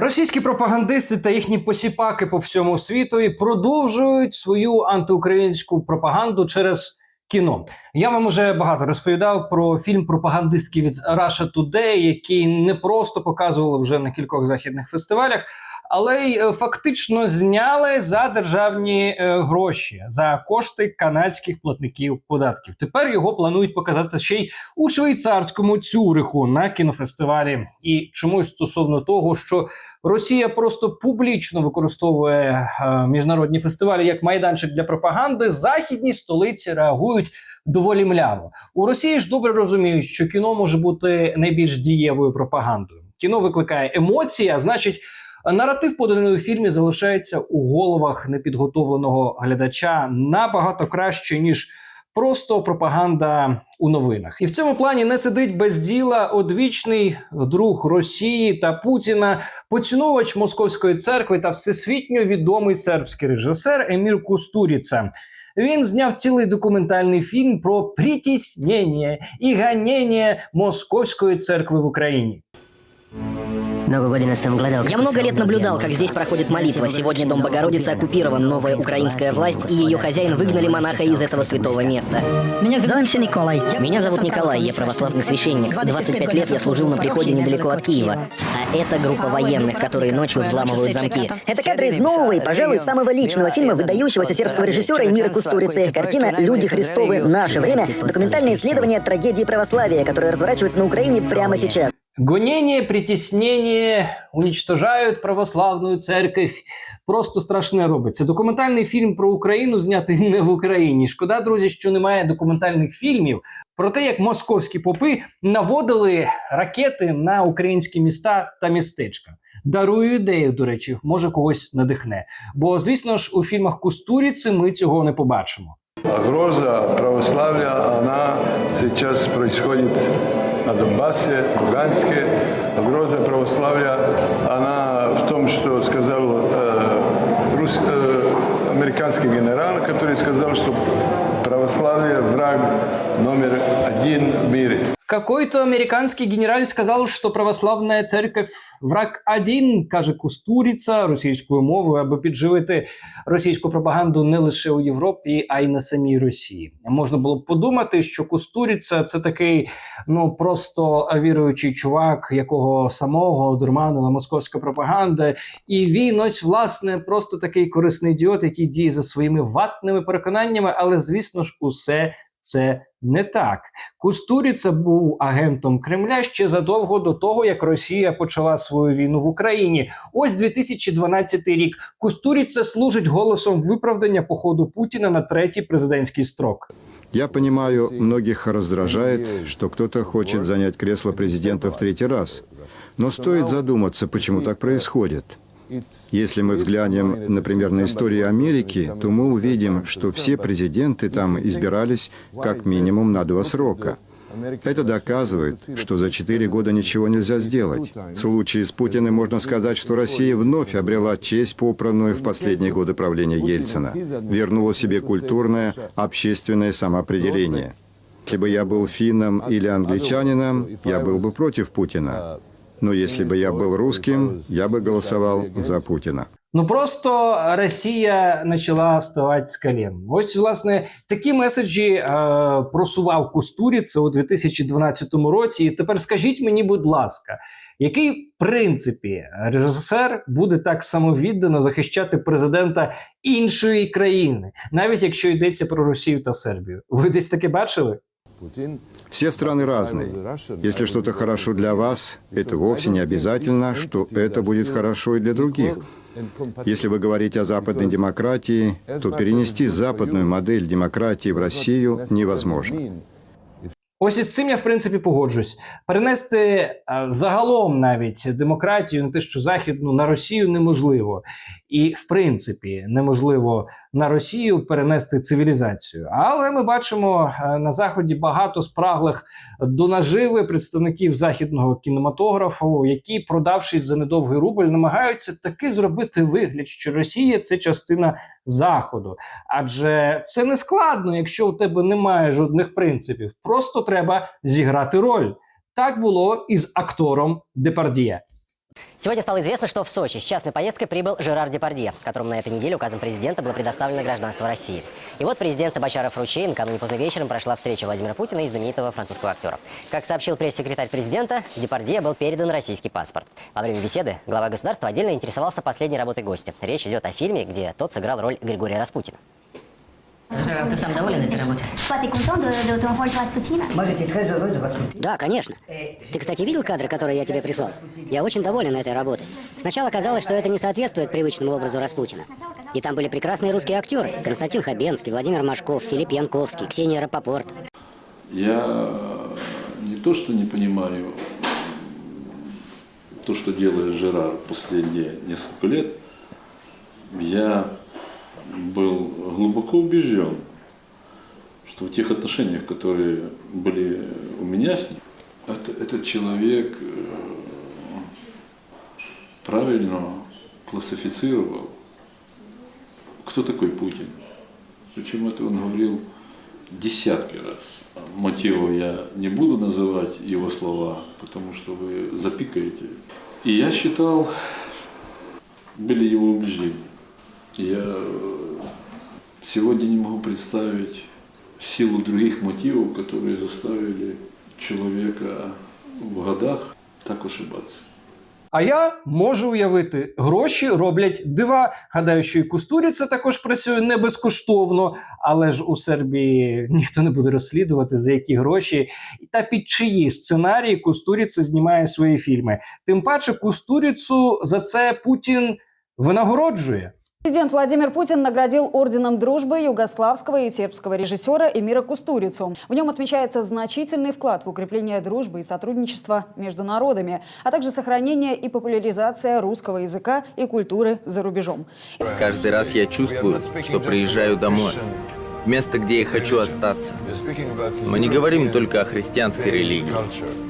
Російські пропагандисти та їхні посіпаки по всьому світу продовжують свою антиукраїнську пропаганду через кіно. Я вам уже багато розповідав про фільм пропагандистки від Russia Today, який не просто показували вже на кількох західних фестивалях, але й е, фактично зняли за державні е, гроші за кошти канадських платників податків. Тепер його планують показати ще й у швейцарському цюриху на кінофестивалі. І чомусь стосовно того, що Росія просто публічно використовує е, міжнародні фестивалі як майданчик для пропаганди. Західні столиці реагують доволі мляво. У Росії ж добре розуміють, що кіно може бути найбільш дієвою пропагандою. Кіно викликає емоції, а значить. Наратив, поданий у фільмі, залишається у головах непідготовленого глядача набагато краще ніж просто пропаганда у новинах. І в цьому плані не сидить без діла одвічний друг Росії та Путіна, поціновувач московської церкви та всесвітньо відомий сербський режисер Емір Кустуріца. Він зняв цілий документальний фільм про притіснення і ганення московської церкви в Україні. Я много лет наблюдал, как здесь проходит молитва. Сегодня Дом Богородицы оккупирован, новая украинская власть и ее хозяин выгнали монаха из этого святого места. Меня зовут Николай. Меня зовут Николай, я православный священник. 25 лет я служил на приходе недалеко от Киева. А это группа военных, которые ночью взламывают замки. Это кадры из нового и, пожалуй, самого личного фильма выдающегося сербского режиссера Эмира Кустурицы. Картина «Люди Христовы. Наше время» — документальное исследование трагедии православия, которое разворачивается на Украине прямо сейчас. Гонение, притіснення уничтожають православну церковь. Просто страшне робиться. Документальний фільм про Україну знятий не в Україні. Шкода, друзі, що немає документальних фільмів про те, як московські попи наводили ракети на українські міста та містечка. Дарую ідею, до речі, може когось надихне. Бо, звісно ж, у фільмах Кустуріці ми цього не побачимо. Угроза православия, она сейчас происходит на Донбассе, Луганске. Угроза православия, она в том, что сказал э, рус- э, американский генерал, который сказал, что православие враг номер один в мире. Какой-то американский генераль сказав, що православна церковь враг один, каже Кустуріца російською мовою, аби підживити російську пропаганду не лише у Європі, а й на самій Росії. Можна було б подумати, що Кустуріца це такий ну просто віруючий чувак, якого самого одурманила московська пропаганда, і він ось власне просто такий корисний ідіот, який діє за своїми ватними переконаннями, але звісно ж, усе це не так. Кустуріца був агентом Кремля ще задовго до того, як Росія почала свою війну в Україні. Ось 2012 рік. Кустуріца служить голосом виправдання походу Путіна на третій президентський строк. Я понимаю, многих раздражает, что кто-то хочет занять кресло президента в третий раз. Но стоит задуматься, почему так происходит. Если мы взглянем, например, на историю Америки, то мы увидим, что все президенты там избирались как минимум на два срока. Это доказывает, что за четыре года ничего нельзя сделать. В случае с Путиным можно сказать, что Россия вновь обрела честь, попранную в последние годы правления Ельцина. Вернула себе культурное, общественное самоопределение. Если бы я был финном или англичанином, я был бы против Путина. Но если бы я был русским, я бы голосовал за Путина. Ну просто Росія почала вставати з колін. Ось власне такі меседжі е, просував Кустуріца у 2012 році. І тепер скажіть мені, будь ласка, який в принципі режисер буде так самовіддано захищати президента іншої країни, навіть якщо йдеться про Росію та Сербію? Ви десь таке бачили? Все страны разные. Если что-то хорошо для вас, это вовсе не обязательно, что это будет хорошо и для других. Если вы говорите о западной демократии, то перенести западную модель демократии в Россию невозможно. Ось із цим я в принципі погоджусь. Перенести е, загалом навіть демократію на те, що західну на Росію неможливо, і в принципі неможливо на Росію перенести цивілізацію. Але ми бачимо е, на заході багато спраглих до наживи представників західного кінематографу, які, продавшись за недовгий рубль, намагаються таки зробити вигляд, що Росія це частина заходу. Адже це не складно, якщо у тебе немає жодних принципів. Просто треба зіграти роль. Так було і з актором Депардіє. Сегодня стало известно, что в Сочи с частной поездкой прибыл Жерар Депардье, которому на этой неделе указом президента было предоставлено гражданство России. И вот президент Сабачаров Ручей накануне поздно вечером прошла встреча Владимира Путина и знаменитого французского актера. Как сообщил пресс-секретарь президента, Депардье был передан российский паспорт. Во время беседы глава государства отдельно интересовался последней работой гостя. Речь идет о фильме, где тот сыграл роль Григория Распутина. Жерар, ты сам доволен этой работой? Да, конечно. Ты, кстати, видел кадры, которые я тебе прислал? Я очень доволен этой работой. Сначала казалось, что это не соответствует привычному образу Распутина. И там были прекрасные русские актеры. Константин Хабенский, Владимир Машков, Филипп Янковский, Ксения Рапопорт. Я не то что не понимаю то, что делает Жерар последние несколько лет, я был глубоко убежден, что в тех отношениях, которые были у меня с ним, это- этот человек э, правильно классифицировал, кто такой Путин. Причем это он говорил десятки раз. Мотивов я не буду называть его слова, потому что вы запикаете. И я считал, были его убеждения. Я э, сегодня не могу представить силу других мотивов, которые заставили человека в годах так ошибаться. А я можу уявити, гроші роблять дива. Гадаю, що і Кустуріця також працює не безкоштовно, але ж у Сербії ніхто не буде розслідувати за які гроші та під чиї сценарії Кустуріця знімає свої фільми. Тим паче Кустуріцу за це Путін винагороджує. Президент Владимир Путин наградил орденом дружбы югославского и сербского режиссера Эмира Кустурицу. В нем отмечается значительный вклад в укрепление дружбы и сотрудничества между народами, а также сохранение и популяризация русского языка и культуры за рубежом. Каждый раз я чувствую, что приезжаю домой, место, где я хочу остаться. Мы не говорим только о христианской религии.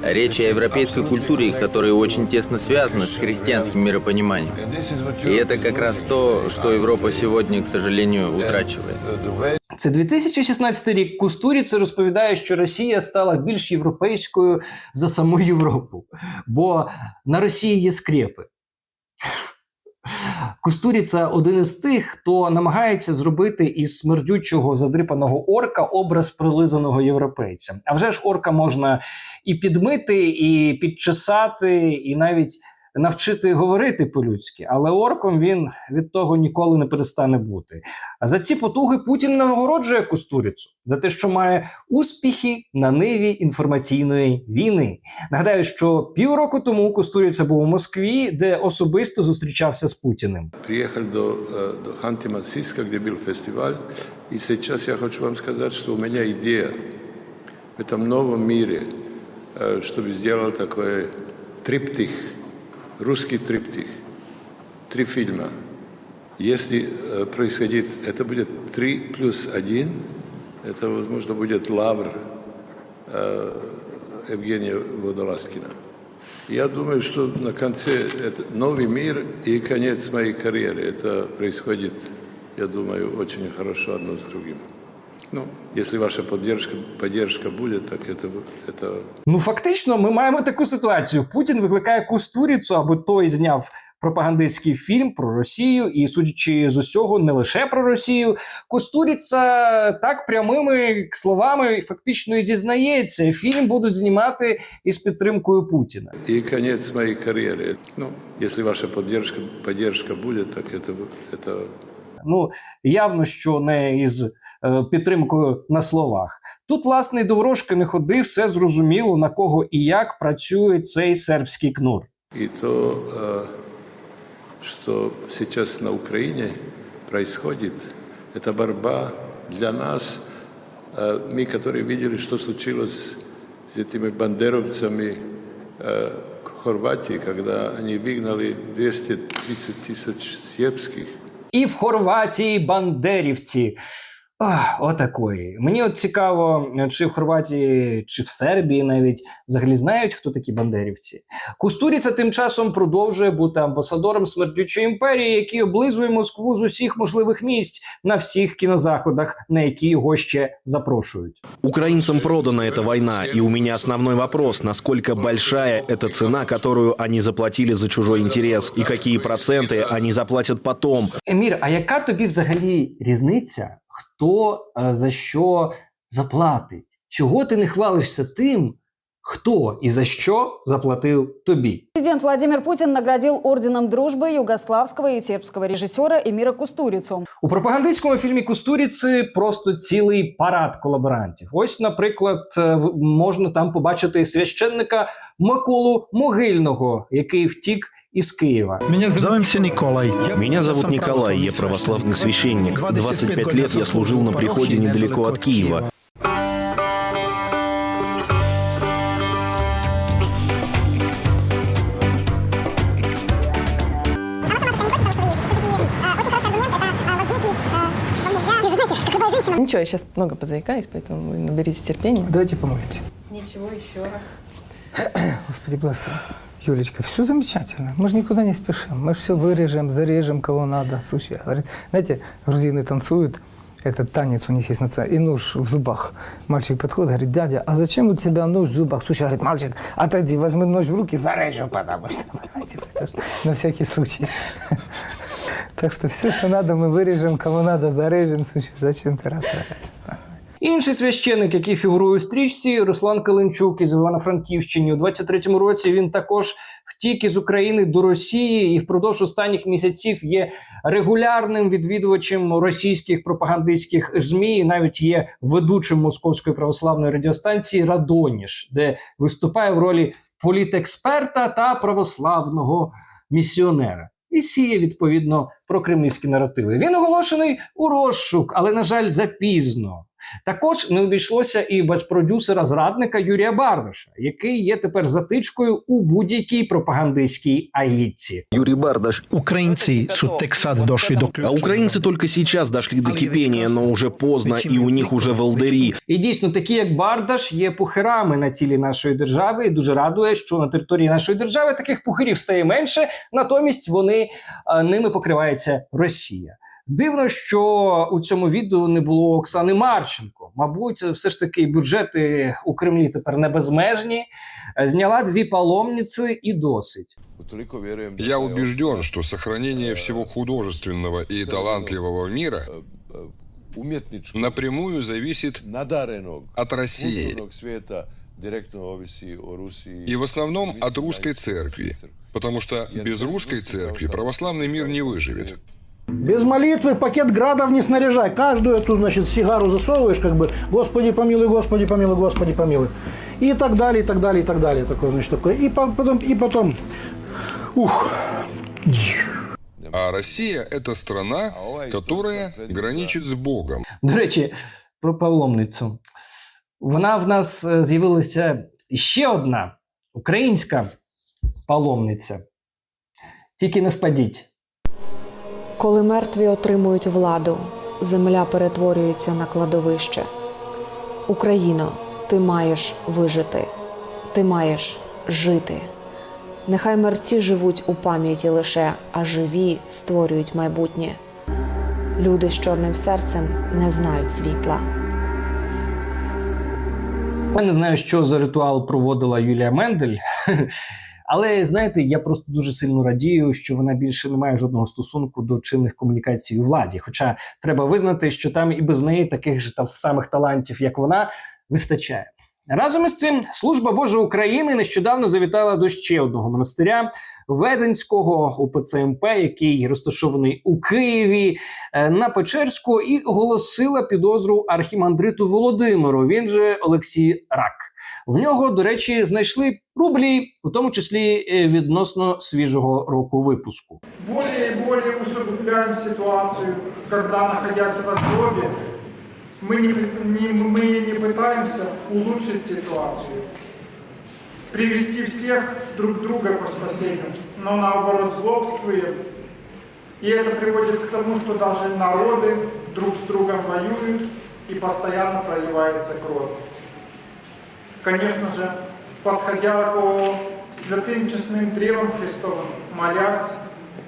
Речь о европейской культуре, которая очень тесно связана с христианским миропониманием. И это как раз то, что Европа сегодня, к сожалению, утрачивает. Це 2016 рік. Кустуріце розповідає, що Росія стала більш європейською за саму Європу, бо на Росії є скрепи. Кустуріца один із тих, хто намагається зробити із смердючого задрипаного орка образ прилизаного європейця. А вже ж орка можна і підмити, і підчесати, і навіть навчити говорити по-людськи. Але орком він від того ніколи не перестане бути. А за ці потуги Путін нагороджує Кустуріцу за те, що має успіхи на ниві інформаційної війни. Нагадаю, що півроку тому Кустуріця був у Москві, де особисто зустрічався з Путіним. Приехали до, э, до Ханты-Мансийска, где был фестиваль. И сейчас я хочу вам сказать, что у меня идея в этом новом мире, э, чтобы сделал такой триптих, русский триптих, три фильма. Если э, происходит, это будет три плюс один, это, возможно, будет лавр э, Евгения Водолазкина. Я думаю, что на конце это новый мир и конец моей карьеры. Это происходит, я думаю, очень хорошо одно с другим. Ну, если ваша поддержка, поддержка будет, так это, это Ну фактично, ми маємо таку ситуацію. Путін викликає Кустуріцу, аби той зняв пропагандистський фільм про Росію, і судячи з усього, не лише про Росію. Кустуріця так прямими словами фактично і зізнається. Фільм будуть знімати із підтримкою Путіна. и конец моей карьеры. Ну, если ваша поддержка, поддержка будет, так это, это Ну явно, що не із е, підтримкою на словах. Тут, власне, і до ворожки не ходи, все зрозуміло на кого і як працює цей сербський кнур. И то, э, что сейчас на Украине происходит, это борьба для нас. Э, Мы, которые видели, что случилось с этими бандеровцами э, в Хорватии, когда они выгнали 230 тысяч сербских, І в Хорватії бандерівці. Ах, отакої. Мені от цікаво, чи в Хорватії, чи в Сербії навіть взагалі знають, хто такі бандерівці. Кустуріця тим часом продовжує бути амбасадором смердючої імперії, який облизує Москву з усіх можливих місць на всіх кінозаходах, на які його ще запрошують. Украинцам продана эта война, и у меня основной вопрос, насколько большая эта цена, которую они заплатили за чужой интерес, и какие проценты они заплатят потом. Емір, а яка тобі взагалі різниця, Хто е, за що заплатить? Чого ти не хвалишся тим, хто і за що заплатив тобі? Президент Владимир Путин наградил орденом дружбы югославского и сербского режиссера Эмира Кустурицу. У пропагандистському фільмі Кустуріці просто цілий парад колаборантів. Ось, наприклад, е, можна там побачити священника Миколу Могильного, який втік із Києва. Зовемся Николай. Меня зовут Николай, я православный священник. 25 лет я служил на приходе недалеко от Киева. Ничего, я сейчас много позаикаюсь, поэтому вы наберитесь терпения. Давайте помолимся. Ничего, еще раз. Господи, благослови. Юлечка, все замечательно. Мы же никуда не спешим. Мы же все вырежем, зарежем, кого надо. Слушай, говорит, знаете, грузины танцуют, этот танец у них есть национальный, и нож в зубах. Мальчик подходит, говорит, дядя, а зачем у тебя нож в зубах? Слушай, говорит, мальчик, отойди, возьми нож в руки, зарежу, потому что, на всякий случай. Так что все, что надо, мы вырежем, кого надо, зарежем. Слушай, зачем ты расстраиваешься? Інший священик, який фігурує у стрічці, Руслан Калинчук із Івано-Франківщини. У 23-му році він також втік із України до Росії і впродовж останніх місяців є регулярним відвідувачем російських пропагандистських змі. І навіть є ведучим московської православної радіостанції Радоніш, де виступає в ролі політексперта та православного місіонера. І сіє відповідно про кремлівські наративи. Він оголошений у розшук, але на жаль, запізно. Також не обійшлося і без продюсера зрадника Юрія Бардаша, який є тепер затичкою у будь-якій пропагандистській агітці. Юрий Бардаш. Украинцы сутексат дошли до А украинцы только сейчас дошли до кипения, но уже поздно, и у них уже волдыри. І дійсно, такі як Бардаш є пухирами на тілі нашої держави. І дуже радує, що на території нашої держави таких пухирів стає менше, натомість вони а, ними покривається Росія. Дивно, що у цьому відео не було Оксани Марченко. Мабуть, все ж таки бюджети у Кремлі тепер не безмежні. Зняла дві паломниці і досить. Я убежден, что сохранение всего художественного и талантливого мира напрямую зависит от России и в основном от русской церкви, потому что без русской церкви православный мир не выживет. Без молитвы пакет градов не снаряжай. Каждую эту, значит, сигару засовываешь, как бы, Господи помилуй, Господи помилуй, Господи помилуй. И так далее, и так далее, и так далее. Такое, значит, такое. И по- потом, и потом, ух, А Россия – это страна, которая граничит с Богом. До речі, про паломницю. Вона в нас е, з'явилася ще одна українська паломниця. Тільки не впадіть. Коли мертві отримують владу, земля перетворюється на кладовище. Україно, ти маєш вижити, ти маєш жити. Нехай мерці живуть у пам'яті лише, а живі створюють майбутнє. Люди з чорним серцем не знають світла. Я не знаю, що за ритуал проводила Юлія Мендель. Але знаєте, я просто дуже сильно радію, що вона більше не має жодного стосунку до чинних комунікацій у владі. Хоча треба визнати, що там і без неї таких же та самих талантів, як вона, вистачає. Разом із цим служба Божа України нещодавно завітала до ще одного монастиря Веденського УПЦМП, який розташований у Києві е, на Печерську, і оголосила підозру архімандриту Володимиру. Він же Олексій Рак. В нього, до речі, знайшли рублі, у тому числі е, відносно свіжого року випуску. более и более усугубляем ситуацию, когда, находясь в оздобе, мы не, не- мы не пытаемся улучшить ситуацию, привести всех друг друга к спасению, но наоборот злобствуем. И это приводит к тому, что даже народы друг с другом воюют и постоянно проливается кровь. Конечно же, подходя к святым честным древам Христовым, молясь,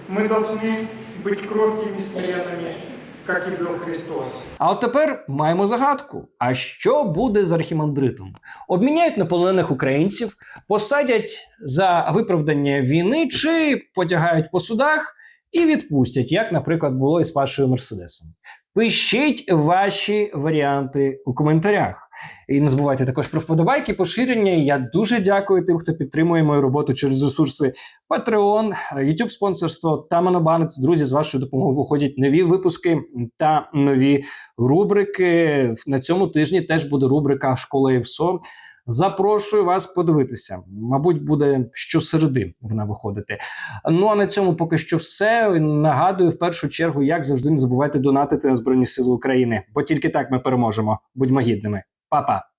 мы должны быть кроткими и смиренными, как і был Христос. А от тепер маємо загадку. А що буде з архімандритом? Обміняють на полонених українців, посадять за виправдання війни чи потягають по судах і відпустять, як, наприклад, було із Пашою Мерседесом. Пишіть ваші варіанти у коментарях. І не забувайте також про вподобайки, поширення. Я дуже дякую тим, хто підтримує мою роботу через ресурси Patreon, YouTube спонсорство та Монобанець. Друзі, з вашою допомогою виходять нові випуски та нові рубрики. На цьому тижні теж буде рубрика Школа ЄВСО. Запрошую вас подивитися. Мабуть, буде щосереди вона виходити. Ну а на цьому поки що все. Нагадую, в першу чергу, як завжди, не забувайте донатити на Збройні Сили України, бо тільки так ми переможемо. Будьмо гідними. Па-па!